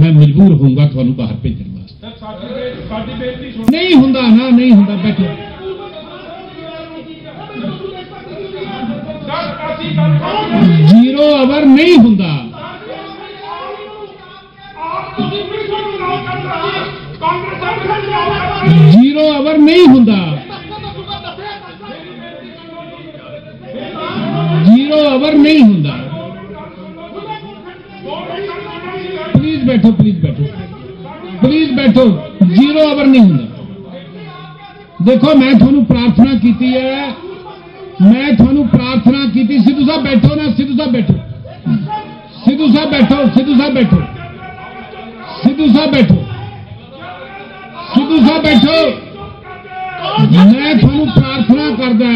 میں مجبور ہوں گا تھوڑا باہر بھیجنے نہیں ہوں نہ نہیں ہوں بیٹھو جیرو اوور نہیں ہوں جیرو آور نہیں ہوں جیرو آور نہیں ہوں ਬੈਠੋ ਪਲੀਜ਼ ਬੈਠੋ ਪਲੀਜ਼ ਬੈਠੋ जीरो ਆਵਰ ਨਹੀਂ ਹੁੰਦਾ ਦੇਖੋ ਮੈਂ ਤੁਹਾਨੂੰ ਪ੍ਰਾਰਥਨਾ ਕੀਤੀ ਹੈ ਮੈਂ ਤੁਹਾਨੂੰ ਪ੍ਰਾਰਥਨਾ ਕੀਤੀ ਸਿੱਧੂ ਸਾਹਿਬ ਬੈਠੋ ਨਾ ਸਿੱਧੂ ਸਾਹਿਬ ਬੈਠੋ ਸਿੱਧੂ ਸਾਹਿਬ ਬੈਠੋ ਸਿੱਧੂ ਸਾਹਿਬ ਬੈਠੋ ਸਿੱਧੂ ਸਾਹਿਬ ਬੈਠੋ ਸਿੱਧੂ ਸਾਹਿਬ ਬੈਠੋ ਮੈਂ ਤੁਹਾਨੂੰ ਪ੍ਰਾਰਥਨਾ ਕਰਦਾ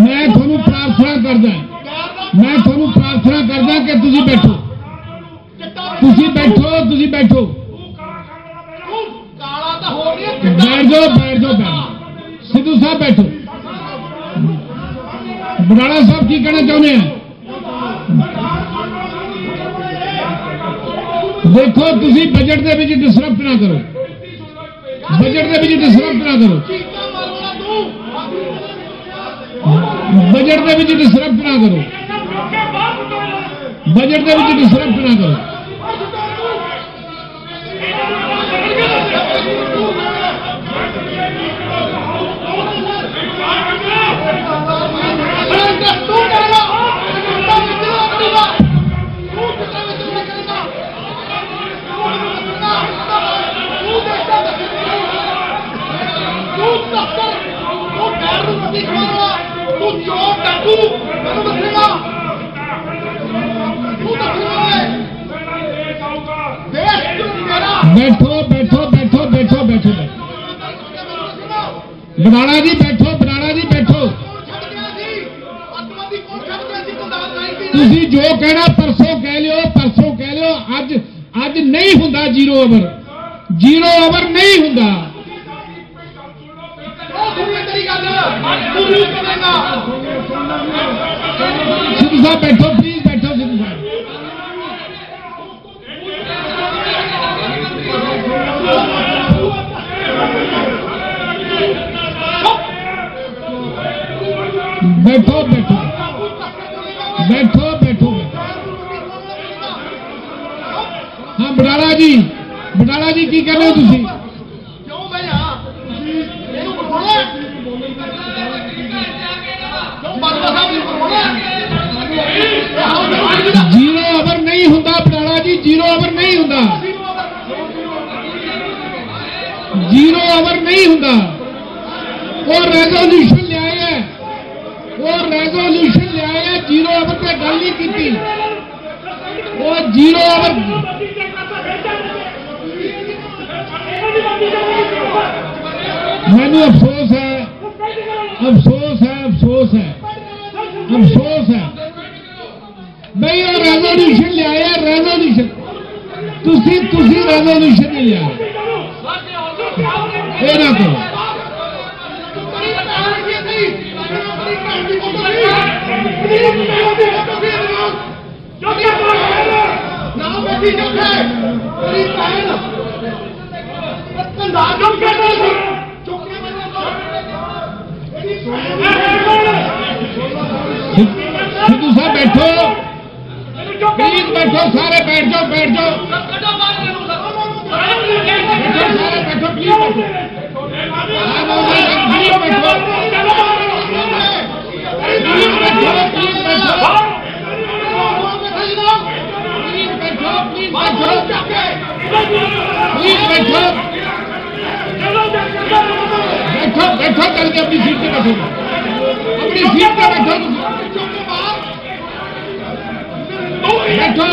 ਮੈਂ ਤੁਹਾਨੂੰ ਪ੍ਰਾਰਥਨਾ ਕਰਦਾ ਮੈਂ ਤੁਹਾਨੂੰ ਪ੍ਰਾਰਥਨਾ ਕਰਦਾ ਕਿ ਤੁਸੀਂ ਬੈਠੋ بیٹھو تھی بیٹھو بیٹھ جاؤ بیٹھ جاؤ سدھو صاحب بیٹھو بنالا صاحب کی کہنا چاہتے ہیں دیکھو تھی بجٹ کے ڈسٹرب نہ کرو بجٹ کے نہ کرو بجٹ کے ڈسٹرب نہ کرو بجٹ کے ڈسٹرب نہ کرو ਚੋਰ ਡਾਕੂ ਮੈਨੂੰ ਦੱਸੇਗਾ ਤੂੰ ਦੱਸੇਗਾ ਦੇਸ਼ ਕਿਉਂ ਮੇਰਾ ਬੈਠੋ ਬੈਠੋ ਬੈਠੋ ਬੈਠੋ ਬੈਠੋ ਬਣਾਣਾ ਜੀ ਬੈਠੋ ਬਣਾਣਾ ਜੀ ਬੈਠੋ ਤੁਸੀਂ ਜੋ ਕਹਿਣਾ ਪਰਸੋਂ ਕਹਿ ਲਿਓ ਪਰਸੋਂ ਕਹਿ ਲਿਓ ਅੱਜ ਅੱਜ ਨਹੀਂ ਹੁੰਦਾ ਜ਼ੀਰੋ ਓਵਰ ਜ਼ੀਰੋ ਓਵਰ ਨਹੀਂ ਹੁੰਦਾ بیٹھو بیٹھو بیٹھو بیٹھو بیٹھو بیٹھو بیٹھو ہاں بٹالا جی بٹالا جی کی تھی نہیں ہوں ریزولوشن لیا وہ ریزولوشن لیا جیرو اوور گل نہیں کی وہ جیرو افسوس ہے افسوس ہے افسوس ہے افسوس ہے میں یہ ریزولوشن لیا ریزولوشن تھی ریزولوشن نہیں لیا کرو صاحب بیٹھو پلیز بیٹھو سارے بیٹھ جاؤ بیٹھ جاؤ سارے بیٹھو پلیز بیٹھو اپنی سیٹ کے بیٹھا اپنی سیٹ کا بیٹھا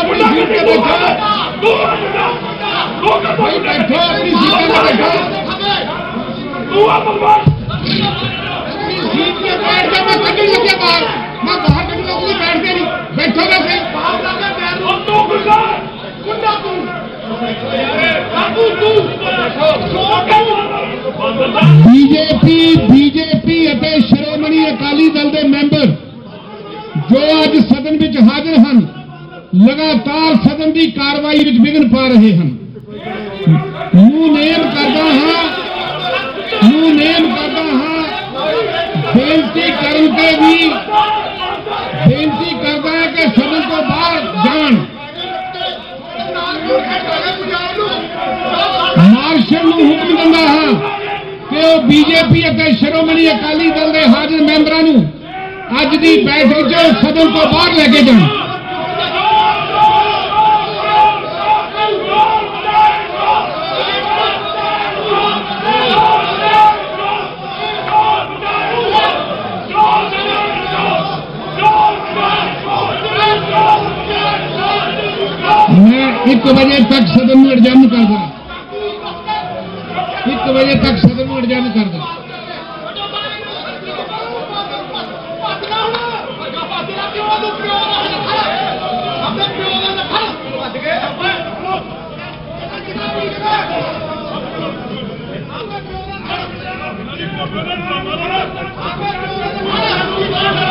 بیٹھا اپنی بیٹھا اپنی بی جے پی بیوم اکالی دل کے مبر جو اج سدن حاضر ہیں لگاتار صدن بھی کاروائی رجبگن پا رہے ہیں ਬੇਨਤੀ ਕਰਨ ਤੇ ਵੀ ਬੇਨਤੀ ਕਰਦਾ ਹੈ ਕਿ ਸਦਨ ਤੋਂ ਬਾਹਰ ਜਾਣ ਮਾਰਸ਼ਲ ਨੂੰ ਹੁਕਮ ਦਿੰਦਾ ਹਾਂ ਕਿ ਉਹ ਬੀਜੇਪੀ ਅਤੇ ਸ਼੍ਰੋਮਣੀ ਅਕਾਲੀ ਦਲ ਦੇ ਹਾਜ਼ਰ ਮੈਂਬਰਾਂ ਨੂੰ ਅੱਜ ਦੀ ਬੈਠਕ 'ਚ ਸਦਨ ਤੋਂ ਬਾਹਰ ਲੈ ਕੇ ਜਾਣ ایک بجے تک سدم وٹ جم کر دک بجے تک سدم وٹ جم کر د